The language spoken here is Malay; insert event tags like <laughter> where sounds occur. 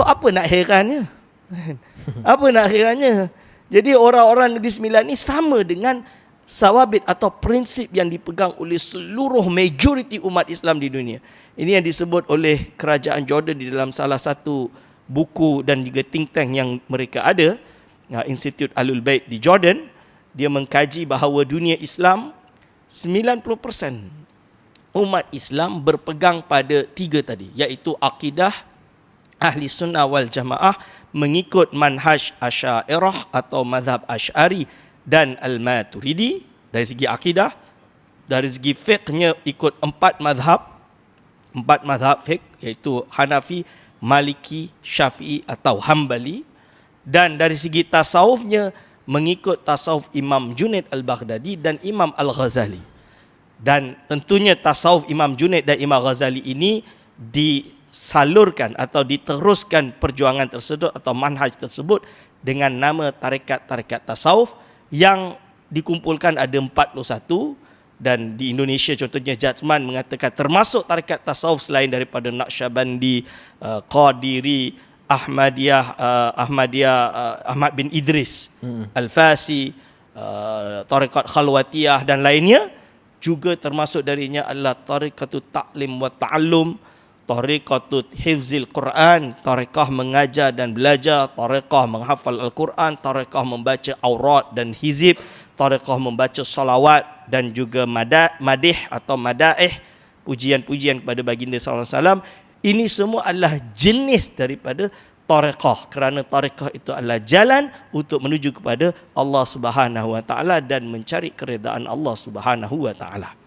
So apa nak herannya? <laughs> apa nak herannya? Jadi orang-orang Negeri Sembilan ni sama dengan sawabit atau prinsip yang dipegang oleh seluruh majoriti umat Islam di dunia. Ini yang disebut oleh kerajaan Jordan di dalam salah satu buku dan juga think tank yang mereka ada, Institute Alul Bait di Jordan, dia mengkaji bahawa dunia Islam 90% umat Islam berpegang pada tiga tadi iaitu akidah ahli sunnah wal jamaah mengikut manhaj asyairah atau mazhab asyari dan al-maturidi. Dari segi akidah dari segi fiqhnya ikut empat mazhab. Empat mazhab fiqh iaitu Hanafi, Maliki, Syafi'i atau Hambali. Dan dari segi tasawufnya mengikut tasawuf Imam Junaid Al-Baghdadi dan Imam Al-Ghazali. Dan tentunya tasawuf Imam Junaid dan Imam Ghazali ini disalurkan atau diteruskan perjuangan tersebut atau manhaj tersebut dengan nama tarekat-tarekat tasawuf yang dikumpulkan ada 41 dan di Indonesia contohnya Jatman mengatakan termasuk tarekat tasawuf selain daripada Naqsyabandi, uh, Qadiri, Ahmadiyah, uh, Ahmadiyah uh, Ahmad bin Idris, hmm. Al-Fasi, uh, tarekat Khalwatiyah dan lainnya juga termasuk darinya adalah tarekatut ta'lim wa ta'allum, tarekatut hifzil Quran, tarekah mengajar dan belajar, tarekah menghafal Al-Quran, tarekah membaca aurat dan hizib, tarekah membaca salawat dan juga madih atau madaih pujian-pujian kepada baginda sallallahu alaihi wasallam. Ini semua adalah jenis daripada tarekah kerana tarekah itu adalah jalan untuk menuju kepada Allah Subhanahu wa taala dan mencari keredaan Allah Subhanahu wa taala